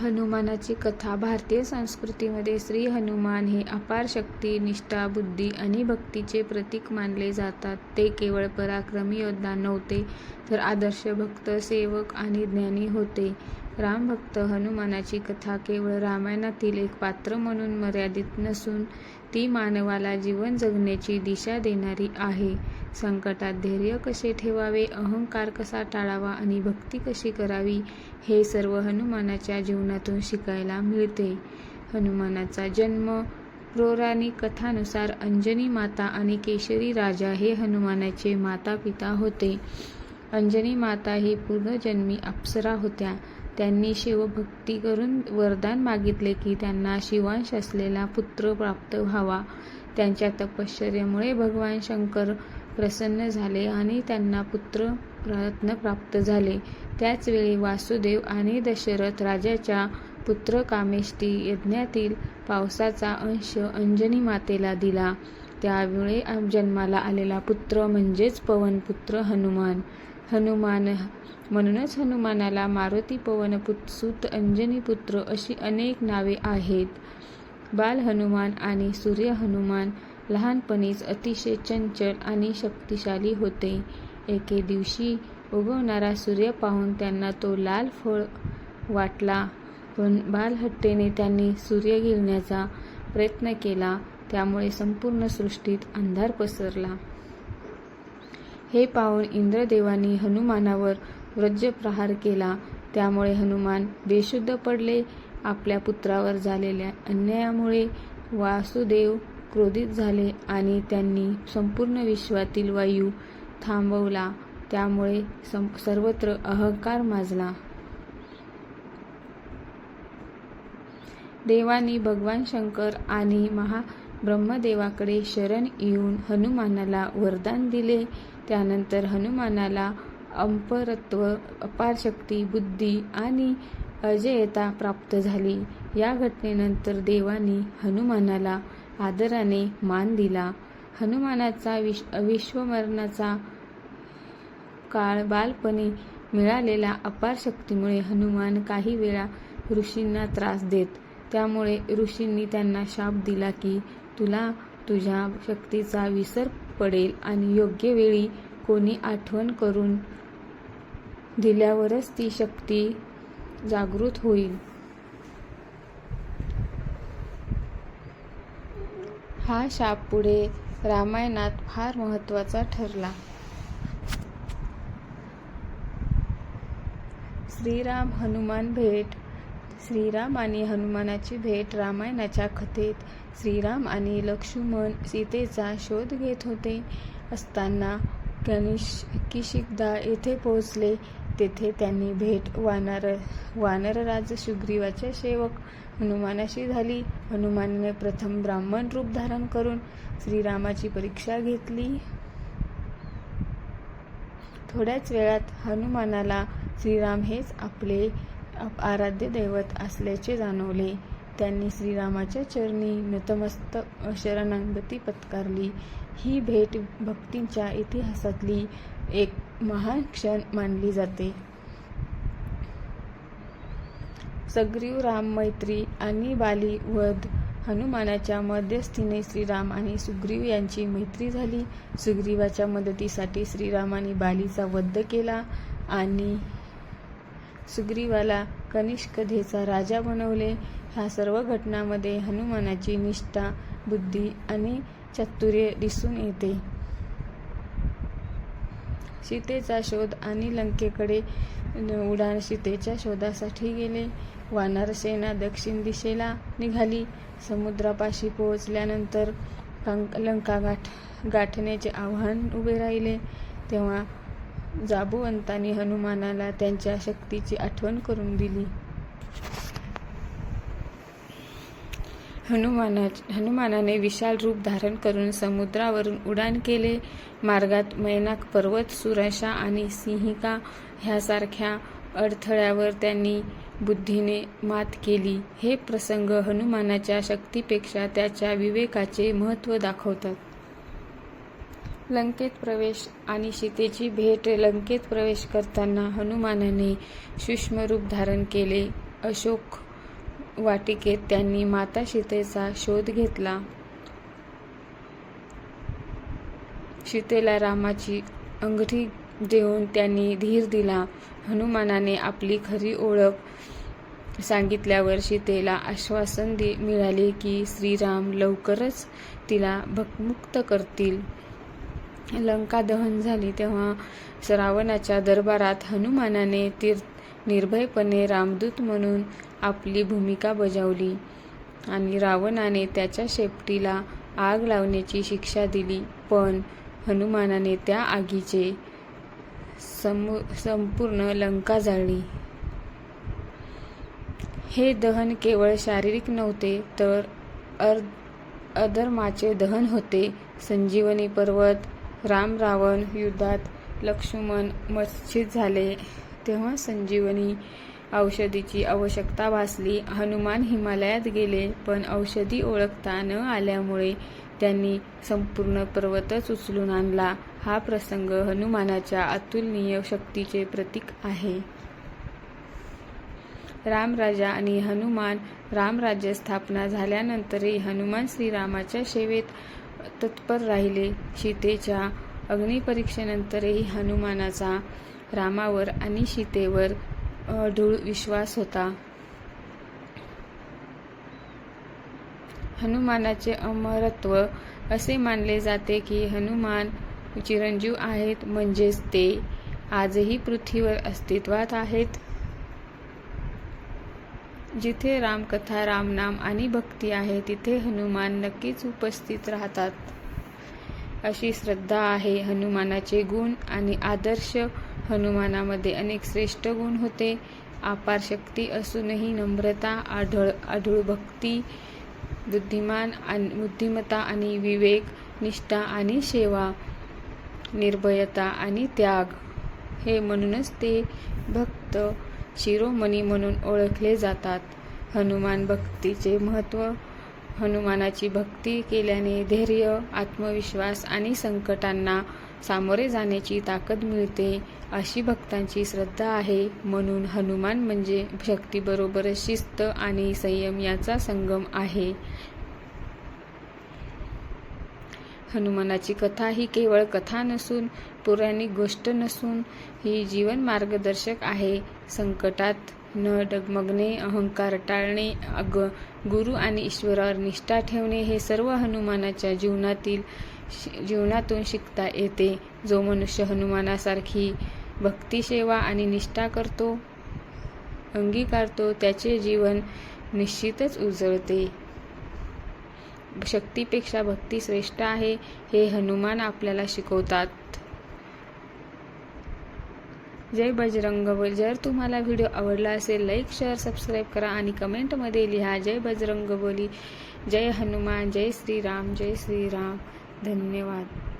हनुमानाची कथा भारतीय संस्कृतीमध्ये श्री हनुमान हे अपार शक्ती, निष्ठा, बुद्धी आणि भक्तीचे प्रतीक मानले जातात. ते केवळ पराक्रमी योद्धा नव्हते, तर आदर्श भक्त, सेवक आणि ज्ञानी होते. रामभक्त हनुमानाची कथा केवळ रामायणातील एक पात्र म्हणून मर्यादित नसून ती मानवाला जीवन जगण्याची दिशा देणारी आहे. संकटात धैर्य कसे ठेवावे, अहंकार कसा टाळावा आणि भक्ती कशी करावी, हे सर्व हनुमानाच्या जीवनातून शिकायला मिळते. हनुमानाचा जन्म पौराणिक कथानुसार अंजनी माता आणि केशरी राजा हे हनुमानाचे माता-पिता होते. अंजनी माता ही पूर्वजन्मी अप्सरा होत्या. त्यांनी शिवभक्ती करून वरदान मागितले की त्यांना शिवांश असलेला पुत्र प्राप्त व्हावा. त्यांच्या तपश्चर्यामुळे भगवान शंकर प्रसन्न झाले आणि त्यांना पुत्र रत्न प्राप्त झाले. त्याचवेळी वासुदेव आणि दशरथ राजाच्या पुत्र कामेष्टी यज्ञातील पावसाचा अंश अंजनी मातेला दिला. त्यामुळे जन्माला आलेला पुत्र म्हणजेच पवनपुत्र हनुमान. हनुमान म्हणूनच हनुमानाला मारुती पवनसुत अंजनीपुत्र अशी अनेक नावे आहेत. बाल हनुमान आणि सूर्य हनुमान लहानपणीच अतिशय चंचल आणि शक्तिशाली होते. एके दिवशी उगवणारा सूर्य पाहून त्यांना तो लाल फळ वाटला पण बालहट्टेने त्यांनी सूर्य गिळण्याचा प्रयत्न केला. त्यामुळे संपूर्ण सृष्टीत अंधार पसरला. हे पाहून इंद्रदेवांनी हनुमानावर वज्रप्रहार केला. त्यामुळे हनुमान बेशुद्ध पडले. आपल्या पुत्रावर झालेल्या अन्यायामुळे वासुदेव क्रोधित झाले आणि त्यांनी संपूर्ण विश्वातील वायू थांबवला. त्यामुळे सर्वत्र अहंकार माजला. देवांनी भगवान शंकर आणि महाब्रह्मदेवाकडे शरण येऊन हनुमानाला वरदान दिले. त्यानंतर हनुमानाला अंपरत्व अपार शक्ती, बुद्धी आणि अजेयता प्राप्त झाली. या घटनेनंतर देवांनी हनुमानाला आदराने मान दिला. हनुमानाचा विश विश्वमरणाचा काळ बालपणी मिळालेल्या अपार शक्तीमुळे हनुमान काही वेळा ऋषींना त्रास देत. त्यामुळे ऋषींनी त्यांना शाप दिला की तुला तुझ्या शक्तीचा विसर पडेल आणि योग्य वेळी कोणी आठवण करून दिल्यावरच ती शक्ती जागृत होईल. हा शाप पुढे रामायणात फार महत्त्वाचा ठरला. श्रीराम-हनुमान भेट श्रीराम आणि हनुमानाची भेट रामायणाच्या कथेत श्रीराम आणि लक्ष्मण सीतेचा शोध घेत होते असताना किष्किंधा येथे पोहोचले. तेथे त्यांनी भेट वानर वानरराज सुग्रीवाच्या सेवक हनुमानाशी झाली. हनुमानने प्रथम ब्राह्मण रूप धारण करून श्रीरामाची परीक्षा घेतली. थोड्याच वेळात हनुमानाला श्रीराम हेच आपले आराध्य दैवत असल्याचे जाणवले. त्यांनी श्रीरामाच्या चरणी नतमस्तक शरणागती पत्करली. ही भेट भक्तींच्या इतिहासातली एक महान क्षण मानली जाते. सग्रीव राम मैत्री आणि बाली वध हनुमानाच्या मध्यस्थीने श्रीराम आणि सुग्रीव यांची मैत्री झाली. सुग्रीवाच्या मदतीसाठी श्रीरामाने बालीचा वध केला आणि सुग्रीवाला कनिष्कधेचा राजा बनवले. ह्या सर्व घटनांमध्ये हनुमानाची निष्ठा, बुद्धी आणि चातुर्य दिसून येते. सीतेचा शोध आणि लंकेकडे उडान सीतेच्या शोधासाठी गेले. वानरसेना दक्षिण दिशेला निघाली. समुद्रापाशी पोहोचल्यानंतर लंका गाठ गाठण्याचे आव्हान उभे राहिले. तेव्हा जाबुवंताने हनुमानाला त्यांच्या शक्तीची आठवण करून दिली. हनुमानाने विशाल रूप धारण करून समुद्रावरून उडान केले. मार्गात मैनाक पर्वत, सुरशा आणि सिंहिका ह्यासारख्या अडथळ्यावर त्यांनी बुद्धीने मात केली. हे प्रसंग हनुमानाच्या शक्तीपेक्षा त्याच्या विवेकाचे महत्त्व दाखवतात. लंकेत प्रवेश आणि सीतेची भेट लंकेत प्रवेश करताना हनुमानाने सूक्ष्म रूप धारण केले. अशोक वाटिकेत त्यांनी माता सीतेचा शोध घेतला. सीतेला रामाची अंगठी देऊन त्यांनी धीर दिला. हनुमानाने आपली खरी ओळख सांगितल्यावर सीतेला आश्वासन दि मिळाले की श्रीराम लवकरच तिला भक्मुक्त करतील. लंका दहन झाली तेव्हा रावणाच्या दरबारात हनुमानाने तीर निर्भयपणे रामदूत म्हणून आपली भूमिका बजावली आणि रावणाने त्याच्या शेपटीला आग लावण्याची शिक्षा दिली. पण हनुमानाने त्या आगीचे समू संपूर्ण लंका जाळली. हे दहन केवळ शारीरिक नव्हते तर अर अधर्माचे दहन होते. संजीवनी पर्वत राम रावण युद्धात लक्ष्मण मत्सित झाले. तेव्हा संजीवनी औषधीची आवश्यकता भासली. हनुमान हिमालयात गेले पण औषधी ओळखता न आल्यामुळे त्यांनी संपूर्ण पर्वतच उचलून आणला. हा प्रसंग हनुमानाच्या अतुलनीय शक्तीचे प्रतीक आहे. रामराजा आणि हनुमान रामराज्य स्थापना झाल्यानंतरही हनुमान श्रीरामाच्या सेवेत तत्पर राहिले. सीतेच्या अग्निपरीक्षेनंतरही हनुमानाचा रामावर आणि सीतेवर ढूळ विश्वास होता. हनुमानाचे अमरत्व असे मानले जाते की हनुमान चिरंजीव आहेत म्हणजेच ते आजही पृथ्वीवर अस्तित्वात आहेत. जिथे रामकथा रामनाम आणि भक्ती आहे तिथे हनुमान नक्कीच उपस्थित राहतात. अशी श्रद्धा आहे हनुमानाचे गुण आणि आदर्श हनुमानामध्ये अनेक श्रेष्ठ गुण होते. अपार शक्ती असूनही नम्रता आढळ आढूळ भक्ती बुद्धिमान आणि बुद्धिमत्ता आणि विवेक निष्ठा आणि सेवा निर्भयता आणि त्याग हे म्हणूनच ते भक्त शिरोमणी म्हणून ओळखले जातात. हनुमान भक्तीचे महत्त्व हनुमानाची भक्ती केल्याने धैर्य आत्मविश्वास आणि संकटांना सामोरे जाण्याची ताकद मिळते अशी भक्तांची श्रद्धा आहे. म्हणून हनुमान म्हणजे शक्तीबरोबरच शिस्त आणि संयम याचा संगम आहे. हनुमानाची कथा ही केवळ कथा नसून पौराणिक गोष्ट नसून ही जीवन मार्गदर्शक आहे. संकटात न डगमगणे अहंकार टाळणे अग गुरु आणि ईश्वरावर निष्ठा ठेवणे हे सर्व हनुमानाच्या जीवनातील जीवनातून शिकता येते. जो मनुष्य हनुमानासारखी भक्तिसेवा आणि निष्ठा करतो अंगीकारतो त्याचे जीवन निश्चितच उजळते. शक्तीपेक्षा भक्ती श्रेष्ठ आहे हे हनुमान आपल्याला शिकवतात. जय बजरंग बली. जर तुम्हाला व्हिडिओ आवडला असेल लाईक शेअर सबस्क्राईब करा आणि कमेंटमध्ये लिहा जय बजरंग बोली जय हनुमान जय श्रीराम जय श्रीराम. धन्यवाद.